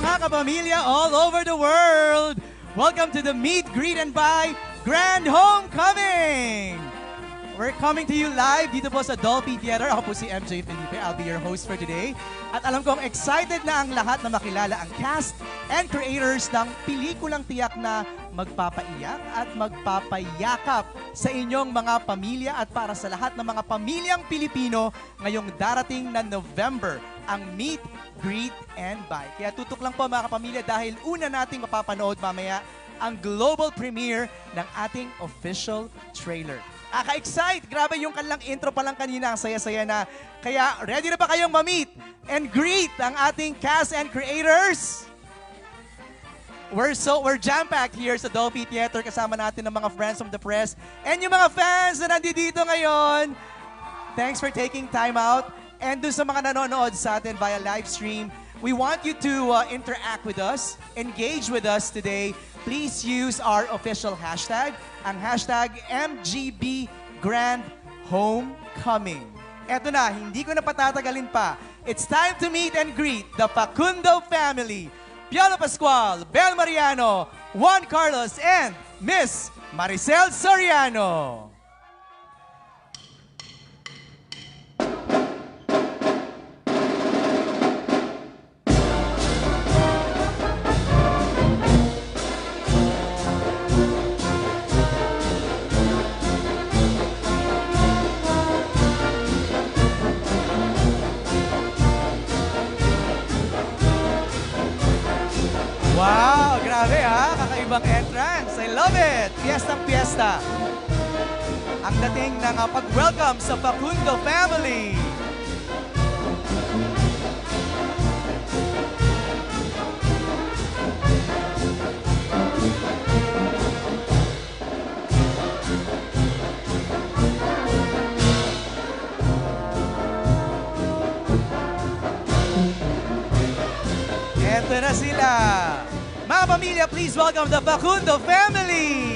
mga kapamilya all over the world! Welcome to the Meet, Greet, and Buy Grand Homecoming! We're coming to you live dito po sa Dolphy Theater. Ako po si MJ Felipe. I'll be your host for today. At alam kong excited na ang lahat na makilala ang cast and creators ng pelikulang tiyak na magpapaiyak at magpapayakap sa inyong mga pamilya at para sa lahat ng mga pamilyang Pilipino ngayong darating na November ang Meet, Greet, and Buy. Kaya tutok lang po mga kapamilya dahil una nating mapapanood mamaya ang global premiere ng ating official trailer. Aka-excite! Grabe yung kanilang intro pa lang kanina. Ang saya-saya na. Kaya ready na ba kayong ma-meet and greet ang ating cast and creators? We're so we're jam-packed here sa Dolphy Theater kasama natin ng mga friends from the press and yung mga fans na nandito ngayon. Thanks for taking time out. And dun sa mga nanonood sa atin via live stream, we want you to uh, interact with us, engage with us today. Please use our official hashtag, ang hashtag MGB Grand Homecoming. Eto na, hindi ko na patatagalin pa. It's time to meet and greet the Facundo family. Piolo Pascual, Bel Mariano, Juan Carlos, and Miss Maricel Soriano. Wow, grabe ha. Kakaibang entrance. I love it. Fiestang fiesta. Ang dating ng uh, pag-welcome sa Facundo family. Eto na sila. Mga pamilya, please welcome the Facundo family.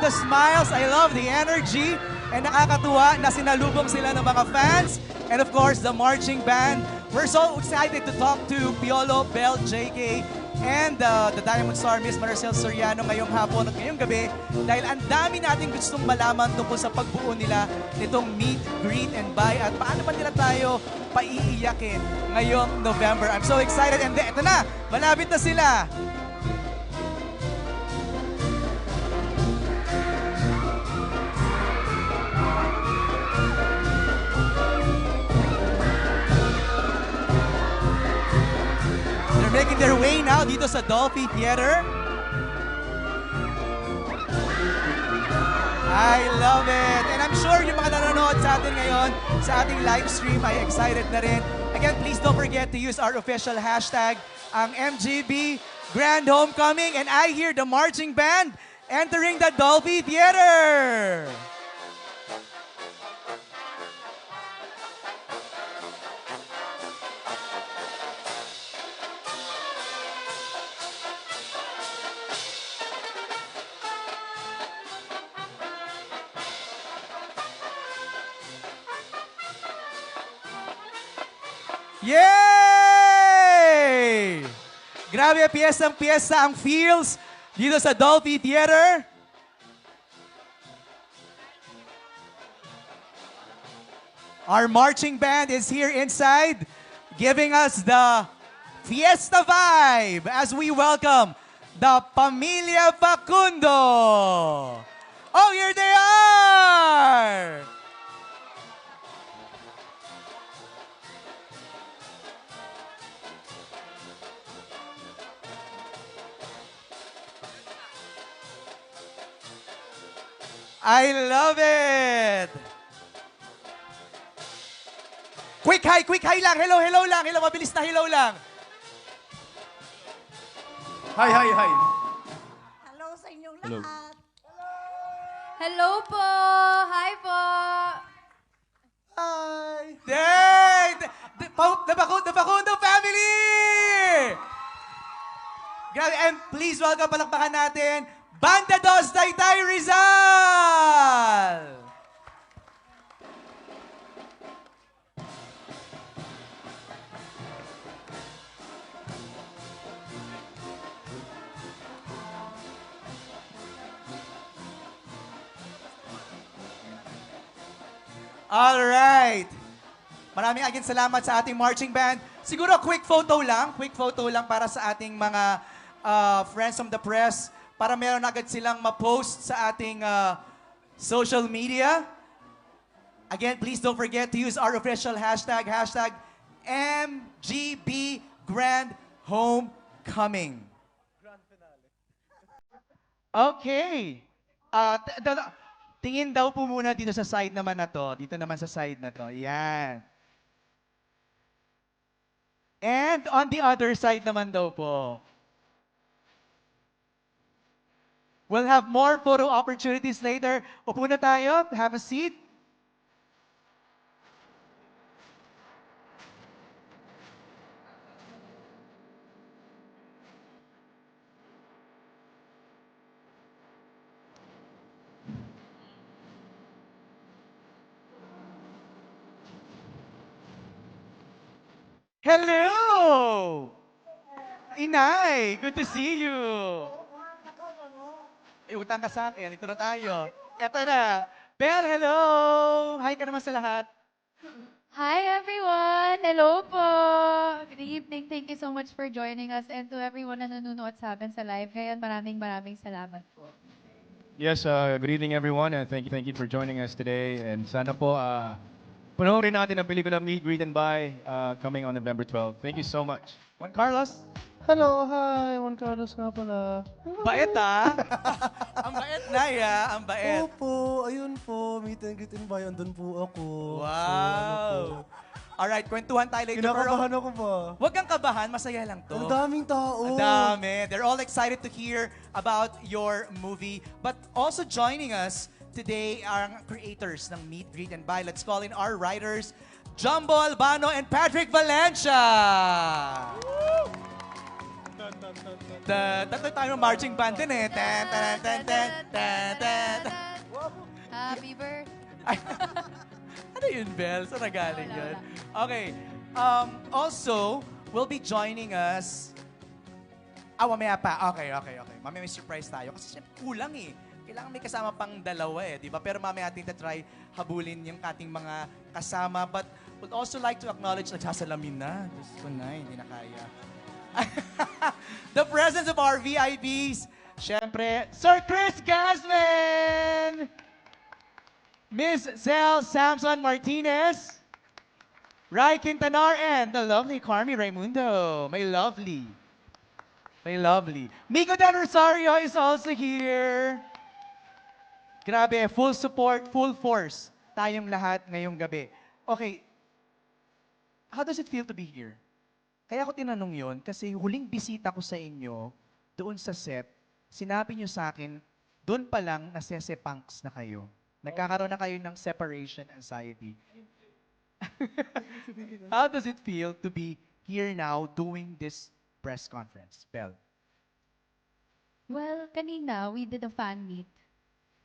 Love the smiles. I love the energy. And nakakatuwa na sinalubong sila ng mga fans. And of course, the marching band. We're so excited to talk to Piolo, Bell, JK, and uh, the Diamond Star, Miss Maricel Soriano ngayong hapon at ngayong gabi. Dahil ang dami natin gustong malaman tungkol sa pagbuo nila nitong Meet, Greet, and Buy. At paano ba nila tayo paiiyakin ngayong November. I'm so excited. And ito na, malapit na sila. Their way now dito sa Dolphy Theater. I love it. And I'm sure yung mga nanonood sa atin ngayon sa ating live stream ay excited na rin. Again, please don't forget to use our official hashtag, ang MGB Grand Homecoming. And I hear the marching band entering the Dolphy Theater. Grabe, piyestang piyesta ang feels dito sa Dolphy Theater. Our marching band is here inside giving us the fiesta vibe as we welcome the Pamilya Facundo. Oh, here they are! I love it! Quick hi, quick hi lang. Hello, hello lang. Hello, mabilis na hello lang. Hi, hi, hi. Hello sa inyong Hello. lahat. Hello po! Hi po! Hi. Yay! The, the, pa- the, Bacu- the Facundo family! Grabe, and please welcome palakpakan natin, Banda Dos Taytay Rizal! Alright. Maraming again salamat sa ating marching band. Siguro quick photo lang, quick photo lang para sa ating mga uh, friends from the press para meron agad silang ma-post sa ating uh, social media. Again, please don't forget to use our official hashtag, hashtag MGB Grand Homecoming. Okay. Ah, t- t- tingin daw po muna dito sa side naman na to. Dito naman sa side na to. Yan. And on the other side naman daw po. We'll have more photo opportunities later. Upo na tayo. Have a seat. Hello! Inay, good to see you. Eh, utang ka sa akin. Ito na tayo. Ito na. Bel, hello! Hi ka naman sa lahat. Hi everyone! Hello po! Good evening. Thank you so much for joining us and to everyone na nanonood sa amin sa live ngayon, maraming maraming salamat po. Yes, uh, good evening everyone and thank you, thank you for joining us today. And sana po, uh, panoorin natin ang pelikula Meet, Greet, and Buy uh, coming on November 12. Thank you so much. Juan Carlos. Hello, hi. Juan Carlos nga pala. Bait ah. Ang bait na ya. Ang bait. Opo, ayun po. Meet and greet and buy. Andun po ako. So, ano Wow. Alright, kwentuhan tayo later. Kinakabahan ako ba? huwag kang kabahan. Masaya lang to. Ang daming tao. Ang dami. They're all excited to hear about your movie. But also joining us today are ang creators ng Meet, Greet, and Buy. Let's call in our writers, Jumbo Albano and Patrick Valencia. Ta- Tatlo tayo ng marching band din eh. Tan, tan, tan, tan, tan, tan. Happy birthday! Ay, ano yun, Bel? Saan nagaling yun? Okay. Um, also, will be joining us... Ah, mamaya pa. Okay, okay, okay. Mamaya may surprise tayo. Kasi syempre, kulang eh. Kailangan may kasama pang dalawa eh, di ba? Pero mamaya ating try habulin yung ating mga kasama. But would also like to acknowledge, nagsasalamin na. Diyos ko na, hindi na kaya. the presence of our VIPs. Syempre, Sir Chris Gasman! Miss Zell Samson Martinez, Rai Quintanar, and the lovely Carmi Raimundo. My lovely. My lovely. Miko Del Rosario is also here. Grabe, full support, full force. Tayong lahat ngayong gabi. Okay, how does it feel to be here? Kaya ako tinanong yon kasi huling bisita ko sa inyo, doon sa set, sinabi niyo sa akin, doon pa lang nasesepunks na kayo. Nagkakaroon na kayo ng separation anxiety. How does it feel to be here now doing this press conference, Bel? Well, kanina, we did a fan meet.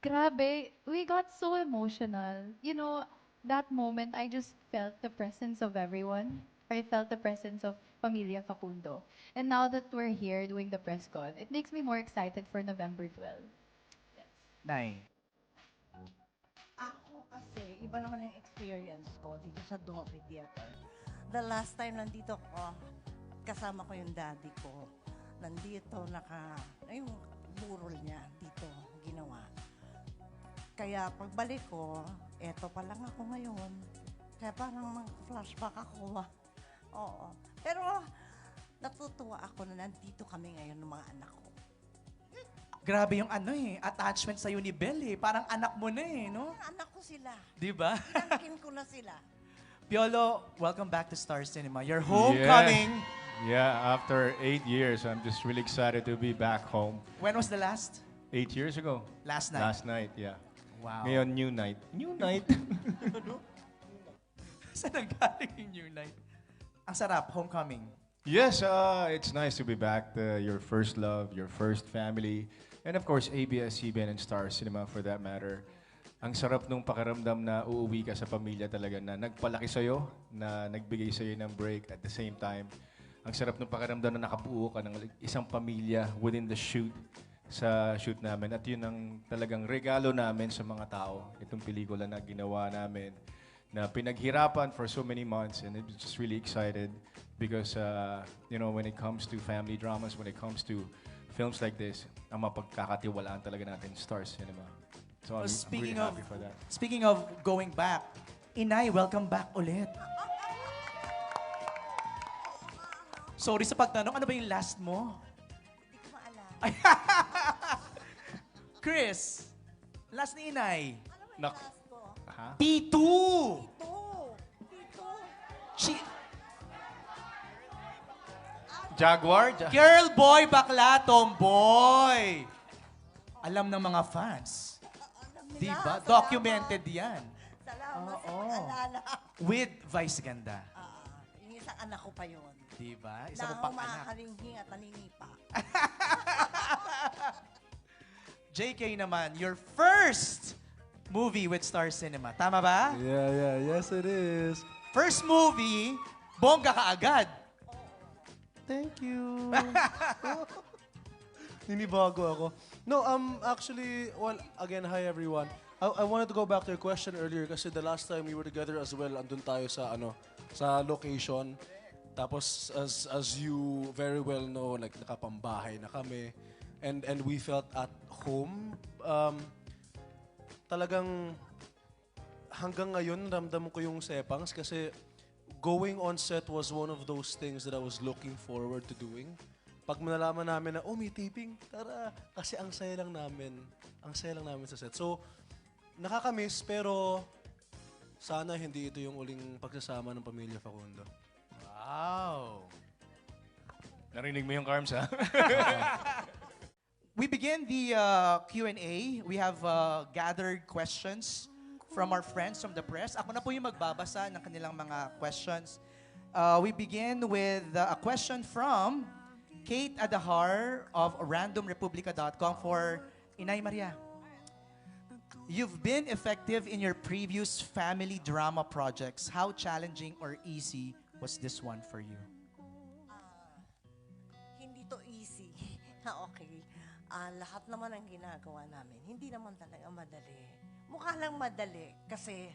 Grabe, we got so emotional. You know, that moment, I just felt the presence of everyone. I felt the presence of Familia Facundo. And now that we're here doing the press con, it makes me more excited for November 12. Nay. Ako kasi, iba naman yung experience ko dito sa Dolphy Theater. The last time nandito ko, kasama ko yung daddy ko. Nandito, naka, ay, yung burol niya dito, ginawa. Kaya pagbalik ko, eto pa lang ako ngayon. Kaya parang mag-flashback ako. Oo. Pero natutuwa ako na nandito kami ngayon ng mga anak ko. Grabe yung ano eh, attachment sa'yo ni Bel eh. Parang anak mo na eh, no? Anak ko sila. Di ba? Inangkin ko na sila. Piolo, welcome back to Star Cinema. Your homecoming Yeah, after eight years, I'm just really excited to be back home. When was the last? Eight years ago. Last night. Last night, yeah. Wow. Ngayon, new night. New night? Saan nanggaling yung new night? Ang sarap, homecoming. yes, uh, it's nice to be back. The, your first love, your first family. And of course, ABS-CBN and Star Cinema for that matter. Ang sarap nung pakiramdam na uuwi ka sa pamilya talaga na nagpalaki sa'yo, na nagbigay sa'yo ng break at the same time. Ang sarap nung pakiramdam na nakabuo ka ng isang pamilya within the shoot sa shoot namin. At yun ang talagang regalo namin sa mga tao. Itong pelikula na ginawa namin na pinaghirapan for so many months and I'm just really excited because uh, you know when it comes to family dramas, when it comes to films like this, ang mapagkakatiwalaan talaga natin Star Cinema. So I'm, Well, I'm speaking really of- happy for that. Speaking of going back, Inay, welcome back ulit. Sorry sa pagtanong, ano ba yung last mo? Hindi ko maalala. Chris, last ni Inay. Ano ba yung Nak- last? Ha? P2! Ito. Ito. Chi- Jaguar? Ja- Girl, boy, bakla, tomboy. Alam ng mga fans. Diba? Salamat. Documented yan. Salamat sa Oo. With Vice Ganda. Ah, yung isang anak ko pa yun. Diba? Isa Na mo pang anak. humakalinghing at naninipa. JK naman, your first movie with Star Cinema. Tama ba? Yeah, yeah, yes it is. First movie, bongga ka agad. Thank you. Ninibago ako. No, um, actually, well, again, hi everyone. I, I wanted to go back to your question earlier kasi the last time we were together as well, andun tayo sa, ano, sa location. Tapos, as, as you very well know, like, nakapambahay na kami. And, and we felt at home. Um, talagang hanggang ngayon, ramdam ko yung sepangs kasi going on set was one of those things that I was looking forward to doing. Pag nalaman namin na, oh, may taping, tara. Kasi ang saya lang namin. Ang saya lang namin sa set. So, nakakamiss, pero sana hindi ito yung uling pagsasama ng pamilya Facundo. Wow. Narinig mo yung Carms, ha? We begin the uh, Q&A. We have uh, gathered questions from our friends from the press. Ako na po yung magbabasa ng kanilang mga questions. Uh, we begin with uh, a question from Kate Adahar of randomrepublica.com for Inay Maria. You've been effective in your previous family drama projects. How challenging or easy was this one for you? Ah, lahat naman ang ginagawa namin, hindi naman talaga madali. Mukha lang madali kasi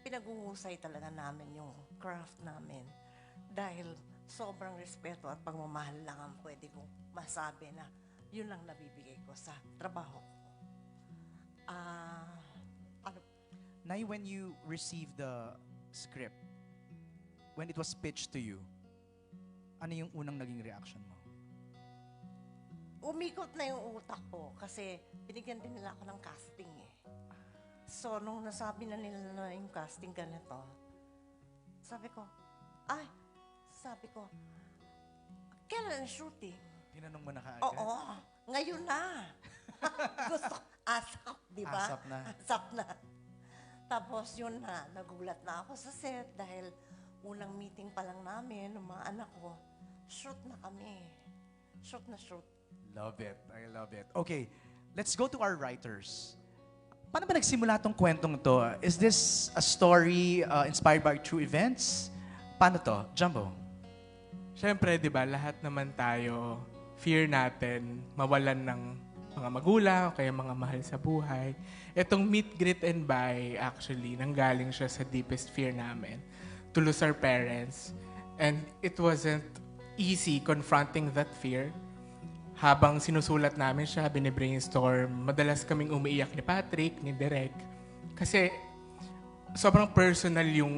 pinag-uusay talaga namin yung craft namin. Dahil sobrang respeto at pagmamahal lang ang pwede kong masabi na yun lang nabibigay ko sa trabaho ko. Ah, ano, Nay, when you received the script, when it was pitched to you, ano yung unang naging reaction mo? Umikot na yung utak ko kasi binigyan din nila ako ng casting eh. So, nung nasabi na nila na yung casting ganito, sabi ko, ay, sabi ko, kailan ang shooting? Tinanong mo na kaagad? Oo, ngayon na. Gusto, asap, di ba? Asap na. Asap na. Tapos yun na, nagulat na ako sa set dahil unang meeting pa lang namin ng mga anak ko, shoot na kami. Shoot na shoot. Love it. I love it. Okay, let's go to our writers. Paano ba nagsimula tong kwentong to? Is this a story uh, inspired by true events? Paano to? Jumbo? Siyempre, di ba, lahat naman tayo, fear natin, mawalan ng mga magulang o kaya mga mahal sa buhay. Itong meet, greet, and buy, actually, nanggaling siya sa deepest fear namin to lose our parents. And it wasn't easy confronting that fear. Habang sinusulat namin siya, binibrainstorm, madalas kaming umiiyak ni Patrick, ni Derek. Kasi sobrang personal yung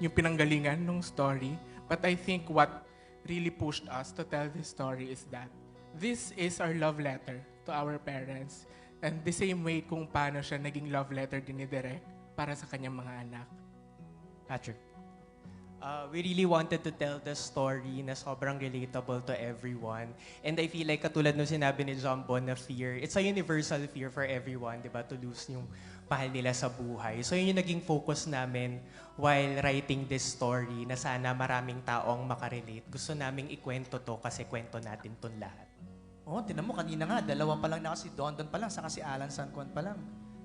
yung pinanggalingan ng story. But I think what really pushed us to tell this story is that this is our love letter to our parents. And the same way kung paano siya naging love letter din ni Derek para sa kanyang mga anak. Patrick? Uh, we really wanted to tell the story na sobrang relatable to everyone. And I feel like katulad nung sinabi ni John Bon na fear, it's a universal fear for everyone, di ba? To lose yung mahal nila sa buhay. So yun yung naging focus namin while writing this story na sana maraming taong makarelate. Gusto naming ikwento to kasi kwento natin ton lahat. Oh, tinan mo kanina nga, dalawa pa lang na si Don Don pa lang, saka si Alan Sancon pa lang.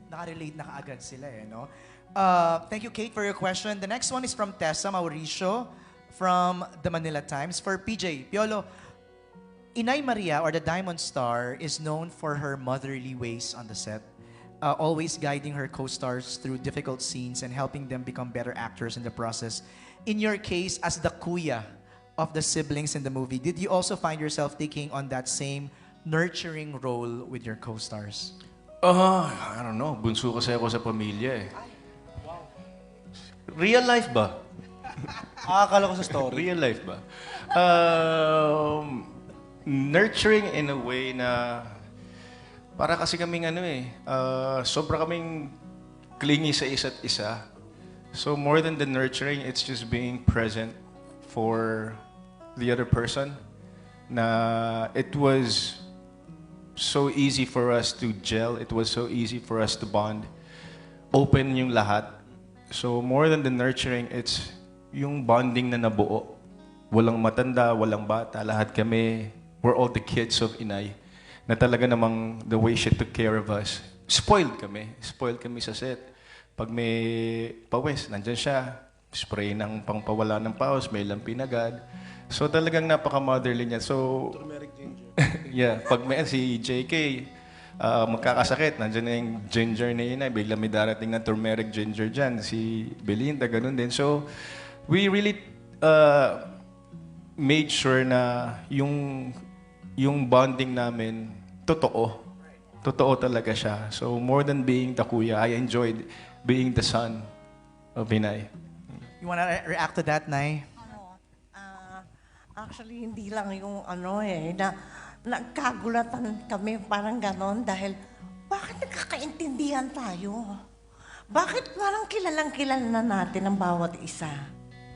Nakarelate na kaagad sila eh, no? Uh, thank you, Kate, for your question. The next one is from Tessa Mauricio from the Manila Times. For PJ, Piolo, Inay Maria, or the Diamond Star, is known for her motherly ways on the set, uh, always guiding her co-stars through difficult scenes and helping them become better actors in the process. In your case, as the kuya of the siblings in the movie, did you also find yourself taking on that same nurturing role with your co-stars? Ah, I don't know. Bunso kasi ako sa pamilya eh. Real life ba? Akala ko sa story. Real life ba? Um, nurturing in a way na para kasi kaming ano eh, uh, sobra kaming clingy sa isa't isa. So more than the nurturing, it's just being present for the other person. Na it was so easy for us to gel. It was so easy for us to bond. Open yung lahat. So more than the nurturing, it's yung bonding na nabuo. Walang matanda, walang bata, lahat kami, we're all the kids of Inay. Na talaga namang the way she took care of us. Spoiled kami. Spoiled kami sa set. Pag may pawis, nandyan siya. Spray ng pangpawala ng paus, may lampin agad. So talagang napaka-motherly niya. So, yeah, pag may si JK, ah, magkakasakit, nandiyan na yung ginger na yun, bigla may darating na turmeric ginger dyan. Si Belinda, ganun din. So, we really uh, made sure na yung yung bonding namin totoo. Totoo talaga siya. So, more than being the kuya, I enjoyed being the son of Inay. You wanna re- react to that, Nay? Ano, ah, actually, hindi lang yung ano eh, na nagkagulatan kami parang ganon dahil bakit nagkakaintindihan tayo? Bakit parang kilalang kilala na natin ang bawat isa?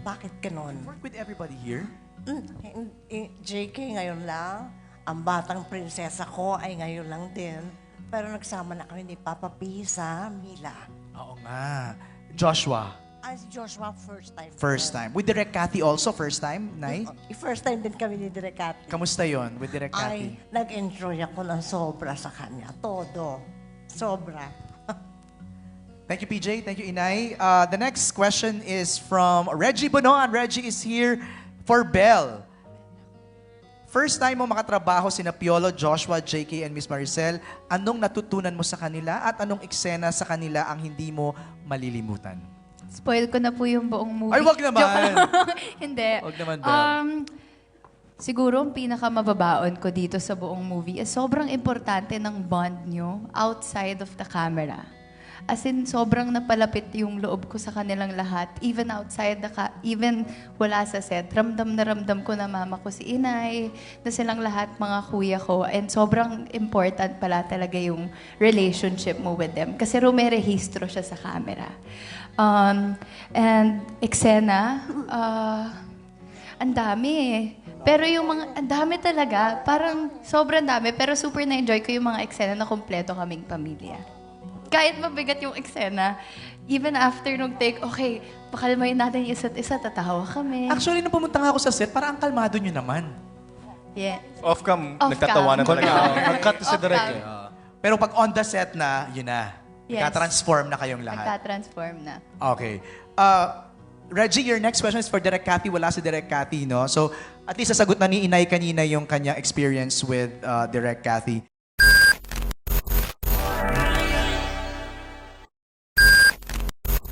Bakit ganon? Work with everybody here. Mm, eh, JK ngayon lang, ang batang prinsesa ko ay ngayon lang din. Pero nagsama na kami ni Papa P sa Mila. Oo nga. Joshua, Ay, si Joshua, first time. first time. With Direk Cathy also, first time, Nay? First time din kami ni Direkati. Kamusta yon with Direk Cathy? Ay, nag-enjoy ako ng sobra sa kanya. Todo. Sobra. Thank you, PJ. Thank you, Inay. Uh, the next question is from Reggie Bonoan. Reggie is here for Bell. First time mo makatrabaho sina Piolo, Joshua, JK, and Miss Maricel, anong natutunan mo sa kanila at anong eksena sa kanila ang hindi mo malilimutan? Spoil ko na po yung buong movie. Ay, wag naman. Joke lang. Hindi. Wag naman, Bel. Um, siguro ang pinakamababaon ko dito sa buong movie is sobrang importante ng bond nyo outside of the camera. As in, sobrang napalapit yung loob ko sa kanilang lahat. Even outside the ca- even wala sa set. Ramdam na ramdam ko na mama ko si Inay, na silang lahat mga kuya ko. And sobrang important pala talaga yung relationship mo with them. Kasi rumerehistro siya sa camera. Um, and eksena, ah, ang dami eh. Pero yung mga, ang dami talaga. Parang sobrang dami. Pero super na-enjoy ko yung mga eksena na kumpleto kaming pamilya. Kahit mabigat yung eksena, even after nung take, okay, pakalmayin natin yung isa't isa, tatawa kami. Actually, nung pumunta nga ako sa set, parang ang kalmado nyo naman. Yeah. Off-cam, Off-cam. nagtatawanan talaga. Nag-cut si Off Direk eh. Pero pag on the set na, yun na. Yes. Nagka-transform na kayong lahat. Nagka-transform na. Okay. Uh, Reggie, your next question is for Direk Cathy. Wala si Direk Cathy, no? So, at least sasagot na ni Inay kanina yung kanyang experience with uh, Direk Cathy.